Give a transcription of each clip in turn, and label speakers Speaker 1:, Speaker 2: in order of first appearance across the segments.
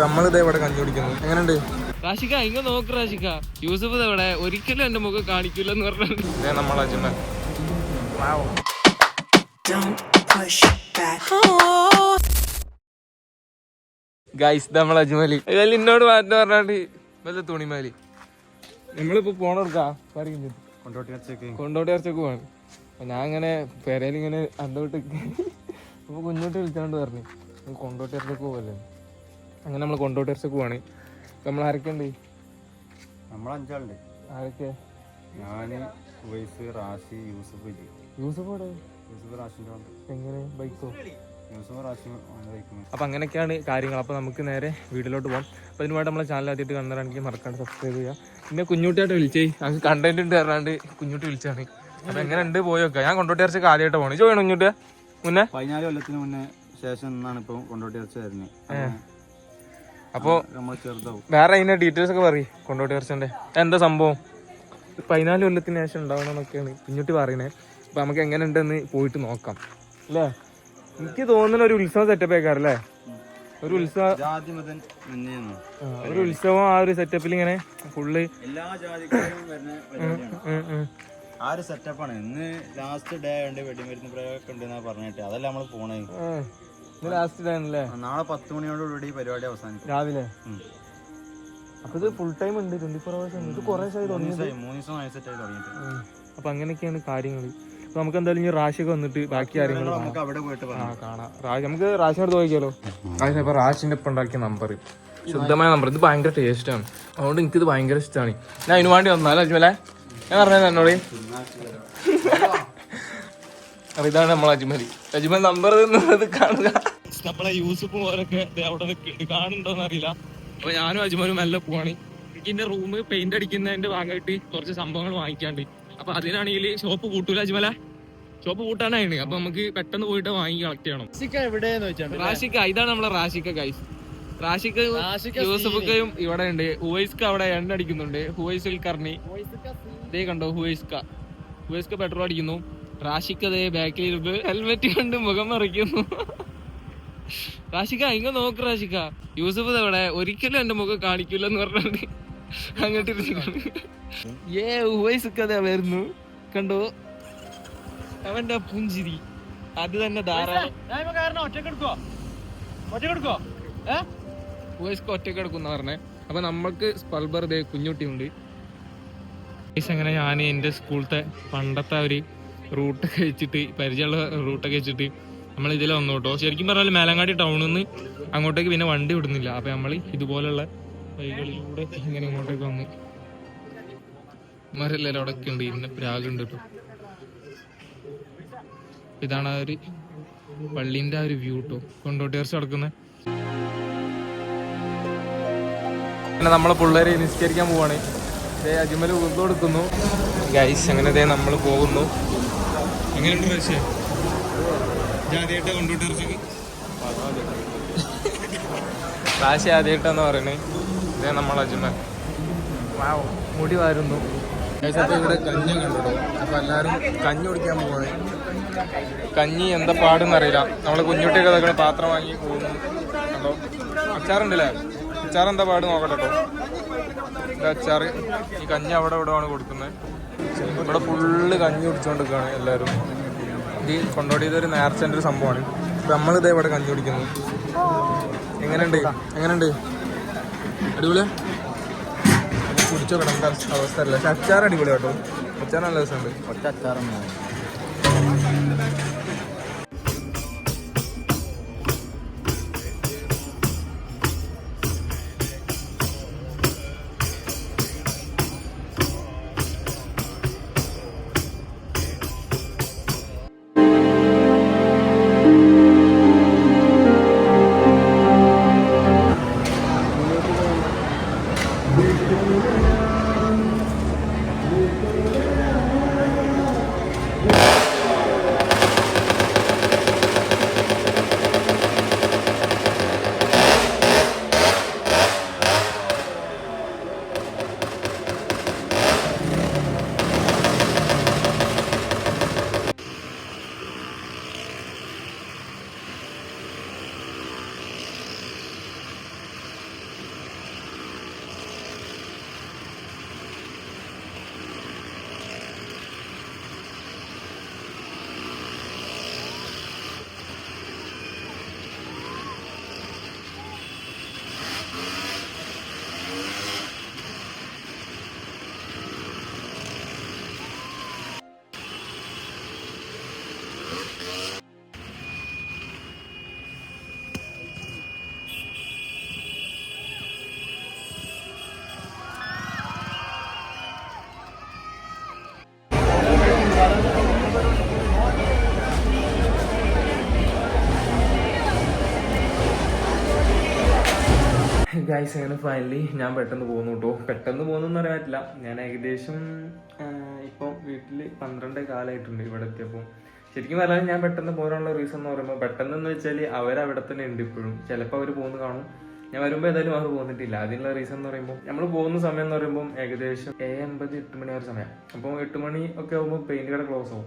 Speaker 1: നമ്മളിത് ഇവിടെ കഞ്ഞി കുടിക്കുന്നു എങ്ങനെയുണ്ട്?
Speaker 2: റാഷിക ഇങ്ങ നോക്ക് റാഷിക യൂസഫ് ഇവിടെ ഒരിക്കലും എന്റെ മുഖം കാണിക്കില്ല എന്ന് പറഞ്ഞു
Speaker 1: ഇതേ നമ്മളെ അജ്മൽ. ഗൈസ് നമ്മളെ അജ്മലി. അജ്മലി എന്നോട് മാറ്റം പറഞ്ഞാണ്ട്. വല്ല തുണിമാലി. നമ്മളിപ്പോ പോണെടുക്കാ പറയുന്നത് കൊണ്ടോട്ടി ഇറച്ചൊക്കെ പോവാണ് അപ്പൊ ഞാൻ ഇങ്ങനെ പെരയിൽ ഇങ്ങനെ അന്തോട്ട് അപ്പൊ കുഞ്ഞോട്ട് വിളിച്ചാണ്ട് പറഞ്ഞു. കൊണ്ടോട്ടിയർച്ചക്ക് കൊണ്ടോട്ടി ഇറച്ചൊക്കെ പോവല്ലേ? അങ്ങനെ നമ്മൾ കൊണ്ടോട്ട് ഇറച്ചൊക്കെ പോവാണ്. അപ്പൊ നമ്മൾ ആരൊക്കെയുണ്ട്
Speaker 3: നമ്മൾ അഞ്ചാളുണ്ട്.
Speaker 1: ആരൊക്കെ?
Speaker 3: ഞാൻ ഉവൈസ് റാഷി യൂസഫ് ജി
Speaker 1: യൂസഫ്
Speaker 3: യൂസഫ് റാഷിന്റെ ഉണ്ട്
Speaker 1: എങ്ങനെ? ബൈക്കോ?
Speaker 3: യൂസഫ് റാഷി ഓന്റെ ബൈക്കും
Speaker 1: അപ്പം അങ്ങനെയൊക്കെയാണ് കാര്യങ്ങൾ. അപ്പോൾ നമുക്ക് നേരെ വീട്ടിലോട്ട് പോകാം അപ്പോൾ ഇതിനുമായിട്ട് നമ്മളെ ചാനൽ ആദ്യമായിട്ട് കണ്ടതാണെങ്കിൽ മറക്കാണ്ട് സബ്സ്ക്രൈബ് ചെയ്യുക. പിന്നെ കുഞ്ഞുട്ടിയായിട്ട് വിളിച്ചേ. ഞങ്ങൾക്ക് കണ്ടന്റ് ഉണ്ട് പറഞ്ഞാണ്ട് കുഞ്ഞുട്ടി വിളിച്ചാണ്. അപ്പോൾ എങ്ങനെ ഉണ്ട് പോയൊക്കെ ഞാൻ കൊണ്ടോട്ടി ഇറച്ചി ആദ്യമായിട്ട് പോകണം ചോദിക്കണം കുഞ്ഞുട്ടിയ മുന്നേ.
Speaker 3: പതിനാല് കൊല്ലത്തിന് മുന്നേ ശേഷം നിന്നാണ് ഇപ്പൊ കൊണ്ടോട്ടി ഇറച്ചി വരുന്നത്.
Speaker 1: അപ്പോൾ വേറെ അതിന്റെ ഡീറ്റെയിൽസ് ഒക്കെ പറയും കൊണ്ടോട്ടി ഇറച്ചിന്റെ എന്താ സംഭവം? പതിനാല് കൊല്ലത്തിന് ശേഷം ഉണ്ടാവണമെന്നൊക്കെയാണ് കുഞ്ഞുട്ടി പറയുന്നത് അപ്പോൾ നമുക്ക് എങ്ങനെ ഉണ്ടെന്ന് പോയിട്ട് നോക്കാം. അല്ലേ? എനിക്ക് തോന്നുന്ന ഒരു ഉത്സവം സെറ്റപ്പ് ആക്കാറല്ലേ ഒരു ഉത്സവം ഒരു ഉത്സവം ആ ഒരു സെറ്റപ്പിൽ ഇങ്ങനെ ഫുള്ള്
Speaker 3: എല്ലാ ജാതിക്കാരും. ആ ഒരു സെറ്റപ്പാണ് ഇന്ന് ലാസ്റ്റ് ഡേ ഉണ്ട് വെടിമരുന്ന് പ്രയോഗമൊക്കെ ഉണ്ടെന്നാ പറഞ്ഞിട്ട്. അതല്ല നമ്മൾ പോണേ.
Speaker 1: ലാസ്റ്റ് ഡേ ആണല്ലേ?
Speaker 3: നാളെ പത്ത് മണിയോടുകൂടി ഈ പരിപാടി അവസാനിക്കും.
Speaker 1: രാവിലെ? അപ്പൊ ഇത് ഫുൾ ടൈം ഉണ്ട് ട്വന്റി ഫോർ അവേഴ്സ് ഉണ്ട്. ഇത് കുറെ. അപ്പൊ അങ്ങനെയൊക്കെയാണ് കാര്യങ്ങൾ. അപ്പൊ നമുക്ക് എന്തായാലും ഇനി റാഷിയൊക്കെ വന്നിട്ട് ബാക്കി കാര്യങ്ങൾ
Speaker 3: നമുക്ക് അവിടെ പോയിട്ട്
Speaker 1: കാണാം. നമുക്ക് റാഷിനോട് ചോദിക്കാലോ? റാഷ് ഇപ്പൊ റാഷിന്റെ ഇപ്പൊ ഉണ്ടാക്കിയ നമ്പർ ശുദ്ധമായ നമ്പർ ഇത് ഭയങ്കര ടേസ്റ്റ് ആണ്. അതുകൊണ്ട് എനിക്കിത് ഭയങ്കര ഇഷ്ടമാണ് ഞാൻ അതിനു വേണ്ടി വന്നാലോ അജ്മലെ? ഞാൻ പറഞ്ഞത് എന്നോട്. അപ്പൊ ഇതാണ് നമ്മൾ അജ്മലി. അജ്മൽ നമ്പർ എന്നുള്ളത് കാണുക.
Speaker 2: നമ്മളെ യൂസഫ് പോലൊക്കെ ദേ അവിടെ കാണുന്നുണ്ടോന്ന് അറിയില്ല. അപ്പൊ ഞാനും അജ്മലും മെല്ലെ പോവാണ്. എനിക്ക് എന്റെ റൂം പെയിന്റ് അടിക്കുന്നതിന്റെ ഭാഗമായിട്ട് കുറച്ച് സംഭവങ്ങൾ വാങ്ങിക്കാണ്ട്. അപ്പൊ അതിനാണെങ്കിൽ ഷോപ്പ് കൂട്ടൂല അജ്മല? ഷോപ്പ് കൂട്ടാനാണ് അപ്പൊ നമുക്ക് പെട്ടെന്ന് പോയിട്ട് വാങ്ങി കളക്ട് ചെയ്യണം. റാഷിക്ക ഇതാണ് നമ്മളെ റാഷിക്ക ഗൈസ് റാഷിക്ക യൂസഫുക്കയും ഇവിടെ ഉണ്ട്. ഹുവൈസ്ക അവിടെ എണ്ണ അടിക്കുന്നുണ്ട്. ഹുവൈസ് കർണി. ഇതേ കണ്ടോ ഹുവൈസ്ക ഹുവൈസ്ക പെട്രോൾ അടിക്കുന്നു. റാഷിക്കതേ ബാക്കിൽ ഇരുന്ന് ഹെൽമെറ്റ് കണ്ട് മുഖം മറിക്കുന്നു. റാഷിക്ക ഇങ്ങ നോക്ക് റാഷിക്ക യൂസഫ് ദേ ഇവിടെ ഒരിക്കലും എന്റെ മുഖം കാണിക്കില്ല എന്ന് പറഞ്ഞിട്ട് അങ്ങോട്ട്. ഏ ഹുവൈസ്ക ദേ വരുന്നു. കണ്ടോ? അവന്റെ പുഞ്ചിരി. അത് തന്നെ ധാരാളം. വോയിസ്ക്ക് ഒറ്റയ്ക്ക് എടുക്കുന്ന പറഞ്ഞേ. അപ്പൊ നമ്മൾക്ക് സ്പൾബർ ദേ കുഞ്ഞുട്ടി ഉണ്ട് അങ്ങനെ ഞാൻ എന്റെ സ്കൂളത്തെ പണ്ടത്തെ ഒരു റൂട്ടൊക്കെ വെച്ചിട്ട് പരിചയമുള്ള റൂട്ടൊക്കെ വെച്ചിട്ട് നമ്മൾ ഇതിൽ വന്നു കേട്ടോ ശരിക്കും പറഞ്ഞാൽ മേലങ്ങാടി ടൗണിൽ നിന്ന് അങ്ങോട്ടേക്ക് പിന്നെ വണ്ടി വിടുന്നില്ല. അപ്പൊ നമ്മൾ ഇതുപോലുള്ള വഴികളിലൂടെ ഇങ്ങനെ ഇങ്ങോട്ടേക്ക് വന്ന് മരെല്ലാവരും അവിടെ ഉണ്ട്. ഇന്ന പ്രാഗുണ്ട് കേട്ടോ ഇതാണ് ആ ഒരു പള്ളീന്റെ ആ ഒരു വ്യൂ കേട്ടോ കൊണ്ടോട്ടിയർച്ച് ഇറച്ചി
Speaker 1: പിന്നെ നമ്മളെ പിള്ളേരെ നിസ്കരിക്കാൻ പോവാണ്. ദേ അജ്മൽ കൊടുക്കുന്നു ഗൈസ് അങ്ങനെ നമ്മൾ പോകുന്നു.
Speaker 2: എങ്ങനെയുണ്ട് റഷ്യ ജാതിയായിട്ട് കൊണ്ടോട്ടി ഇറച്ചിക്ക്
Speaker 1: റാശി ആദ്യമായിട്ടാന്ന് പറയണേ. ഇതേ നമ്മൾ അജ്മൽ. മുടി വാരുന്നു. ഇവിടെ കഞ്ഞി കണ്ടോ അപ്പോൾ എല്ലാവരും കഞ്ഞി കുടിക്കാൻ പോവാണ് കഞ്ഞി എന്താ പാടെന്ന് അറിയില്ല നമ്മൾ കുഞ്ഞുട്ടിയൊക്കെ അതൊക്കെ പാത്രം വാങ്ങി പോകുന്നു. കണ്ടോ അച്ചാറുണ്ടല്ലേ? അച്ചാർ എന്താ പാട് നോക്കട്ടെ കേട്ടോ ഇത് അച്ചാറ് ഈ കഞ്ഞി അവിടെ ഇവിടെ ആണ് കൊടുക്കുന്നത്. ഇവിടെ ഫുള്ള് കഞ്ഞി കുടിച്ചുകൊണ്ടിരിക്കുകയാണ് എല്ലാവരും. ഇത് കൊണ്ടോടിയത് ഒരു നേർച്ചന്റെ ഒരു സംഭവമാണ്. നമ്മൾ നമ്മളിത് ഇവിടെ കഞ്ഞി കുടിക്കുന്നത് എങ്ങനെയുണ്ട്? എങ്ങനെയുണ്ട്? അടിപൊളിയാ? കുടിച്ചോ എന്താ അവസ്ഥ അല്ല പക്ഷെ അച്ചാർ അടിപൊളി കേട്ടോ അച്ചാർ നല്ല രസമുണ്ട്.
Speaker 3: ഒറ്റ അച്ചാറൊന്നും
Speaker 1: ഗൈസ് അങ്ങനെ ഫൈനലി ഞാൻ പെട്ടെന്ന് പോകുന്നു കേട്ടോ പെട്ടെന്ന് പോകുന്നു പറയാൻ പറ്റില്ല. ഞാൻ ഏകദേശം ഇപ്പോൾ ഇപ്പം വീട്ടിൽ പന്ത്രണ്ട് കാലമായിട്ടുണ്ട് ഇവിടെ എത്തിയപ്പോൾ ശരിക്കും പറഞ്ഞാൽ ഞാൻ പെട്ടെന്ന് പോകാനുള്ള റീസൺ എന്ന് പറയുമ്പോൾ പെട്ടെന്ന് വെച്ചാൽ അവിടെ തന്നെ ഉണ്ട് ഇപ്പോഴും. ചിലപ്പോൾ അവർ പോകുന്നു കാണും. ഞാൻ വരുമ്പോൾ ഏതായാലും അവർ പോന്നിട്ടില്ല. അതിനുള്ള റീസൺ എന്ന് പറയുമ്പോൾ നമ്മൾ പോകുന്ന സമയം എന്ന് പറയുമ്പോൾ ഏകദേശം ഏഴ് അമ്പത് എട്ട് മണി ആ ഒരു സമയം. അപ്പോൾ എട്ട് മണി ഒക്കെ ആകുമ്പോൾ പെയിന്റ് കട ക്ലോസ് ആവും.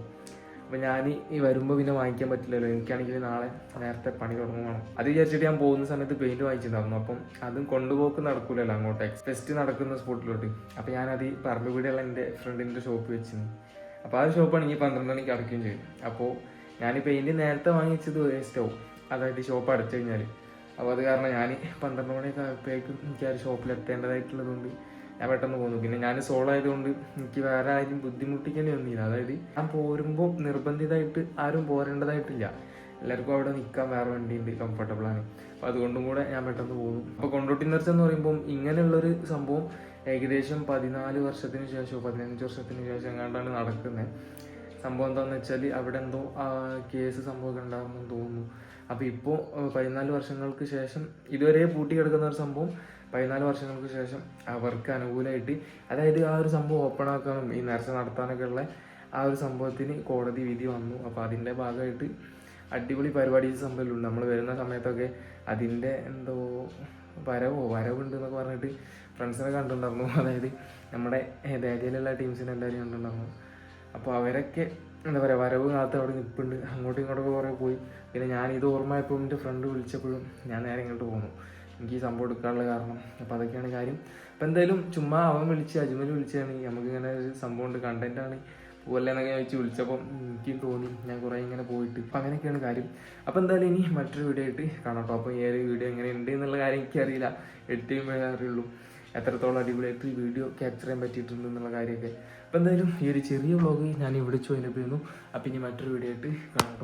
Speaker 1: അപ്പൊ ഞാൻ ഈ വരുമ്പോൾ പിന്നെ വാങ്ങിക്കാൻ പറ്റില്ലല്ലോ. എനിക്കാണെങ്കിൽ നാളെ നേരത്തെ പണി തുടങ്ങണം അത് വിചാരിച്ചിട്ട് ഞാൻ പോകുന്ന സമയത്ത് പെയിന്റ് വാങ്ങിച്ചിട്ടുണ്ടായിരുന്നു. അപ്പം അതും കൊണ്ടുപോക്ക് നടക്കൂലല്ലോ അങ്ങോട്ട്. ഫെസ്റ്റ് നടക്കുന്ന സ്പോട്ടിലോട്ട് അപ്പൊ ഞാനത് ഈ പറമ്പുപീടിയുള്ള എന്റെ ഫ്രണ്ടിന്റെ ഷോപ്പ് വെച്ചിരുന്നു അപ്പോൾ ആ ഷോപ്പാണ് ഇനി പന്ത്രണ്ട് മണിക്ക് അടയ്ക്കുകയും ചെയ്യും. അപ്പോൾ ഞാൻ പെയിന്റ് നേരത്തെ വാങ്ങിച്ചത് വേസ്റ്റ് ആവും. അതായത് ഷോപ്പ് അടച്ചു കഴിഞ്ഞാൽ അപ്പോൾ അത് കാരണം ഞാൻ പന്ത്രണ്ട് മണിയൊക്കെ ആയപ്പോഴേക്കും എനിക്ക് ആ ഷോപ്പിൽ എത്തേണ്ടതായിട്ടുള്ളതുകൊണ്ട് ഞാൻ പെട്ടെന്ന് പോന്നു. പിന്നെ ഞാൻ സോളോ ആയതുകൊണ്ട് എനിക്ക് വേറെ ആരും ബുദ്ധിമുട്ടിക്കേണ്ടി വന്നില്ല. അതായത് ഞാൻ പോരുമ്പോൾ നിർബന്ധിതമായിട്ട് ആരും പോരേണ്ടതായിട്ടില്ല. എല്ലാവർക്കും അവിടെ നിൽക്കാൻ വേറെ വണ്ടിയുണ്ട് കംഫർട്ടബിൾ ആണ്. അപ്പോൾ അതുകൊണ്ടും കൂടെ ഞാൻ പെട്ടെന്ന് പോകുന്നു അപ്പോൾ കൊണ്ടോട്ടി നിർച്ച എന്ന് പറയുമ്പോൾ ഇങ്ങനെയുള്ളൊരു സംഭവം ഏകദേശം പതിനാല് വർഷത്തിന് ശേഷമോ പതിനഞ്ച് വർഷത്തിന് ശേഷം എങ്ങാണ്ടാണ് നടക്കുന്നത് സംഭവം എന്താണെന്ന് വെച്ചാൽ അവിടെ എന്തോ കേസ് സംഭവമൊക്കെ ഉണ്ടാകുമെന്ന് തോന്നുന്നു. അപ്പോൾ ഇപ്പോൾ പതിനാല് വർഷങ്ങൾക്ക് ശേഷം ഇതുവരെ പൂട്ടി കിടക്കുന്ന ഒരു സംഭവം പതിനാല് വർഷങ്ങൾക്ക് ശേഷം അവർക്ക് അനുകൂലമായിട്ട് അതായത് ആ ഒരു സംഭവം ഓപ്പൺ ആക്കാനും ഈ നേർച്ച നടത്താനൊക്കെ ഉള്ള ആ ഒരു സംഭവത്തിന് കോടതി വിധി വന്നു. അപ്പോൾ അതിന്റെ ഭാഗമായിട്ട് അടിപൊളി പരിപാടി സംഭവമുണ്ട് നമ്മൾ വരുന്ന സമയത്തൊക്കെ അതിന്റെ എന്തോ വരവോ? വരവുണ്ട് എന്നൊക്കെ പറഞ്ഞിട്ട് ഫ്രണ്ട്സിനെ കണ്ടിട്ടുണ്ടായിരുന്നു. അതായത് നമ്മുടെ ഏരിയയിലുള്ള ടീംസിനെ എല്ലാവരും കണ്ടിട്ടുണ്ടായിരുന്നു. അപ്പോൾ അവരൊക്കെ എന്താ പറയുക വരവ് കാലത്ത് അവിടെ നിൽപ്പുണ്ട് അങ്ങോട്ടും ഇങ്ങോട്ടൊക്കെ കുറേ പോയി. പിന്നെ ഞാൻ ഇത് ഓർമ്മയപ്പോൾ എന്റെ ഫ്രണ്ട് വിളിച്ചപ്പോഴും ഞാൻ നേരെ ഇങ്ങോട്ട് പോന്നു. എനിക്ക് ഈ സംഭവം എടുക്കാനുള്ള കാരണം. അപ്പോൾ അതൊക്കെയാണ് കാര്യം. അപ്പോൾ എന്തായാലും ചുമ്മാ അവൻ വിളിച്ച് അജ്മൽ വിളിച്ചാണ്. നമുക്ക് ഇങ്ങനെ ഒരു സംഭവം ഉണ്ട് കണ്ടന്റ് പോവല്ലേ എന്നൊക്കെ വെച്ച് വിളിച്ചപ്പോൾ എനിക്കും തോന്നി. ഞാൻ കുറേ ഇങ്ങനെ പോയിട്ട്. അപ്പം അങ്ങനെയൊക്കെയാണ് കാര്യം. അപ്പോൾ എന്തായാലും ഇനി മറ്റൊരു വീഡിയോ ആയിട്ട് കാണാം കേട്ടോ അപ്പോൾ ഈ ഒരു വീഡിയോ എങ്ങനെ ഉണ്ട് എന്നുള്ള കാര്യം എനിക്കറിയില്ല എഡിറ്റ് ചെയ്യുമ്പോഴേ അറിയുള്ളൂ. എത്രത്തോളം അടിപൊളിയായിട്ട് ഈ വീഡിയോ ക്യാപ്ചർ ചെയ്യാൻ പറ്റിയിട്ടുണ്ട് എന്നുള്ള കാര്യമൊക്കെ. അപ്പോൾ എന്തായാലും ഈ ഒരു ചെറിയ വ്ളോഗ് ഞാൻ ഇവിടെ ചോദിച്ചു അപ്പോൾ ഇനി മറ്റൊരു വീഡിയോ ആയിട്ട് കാണാം.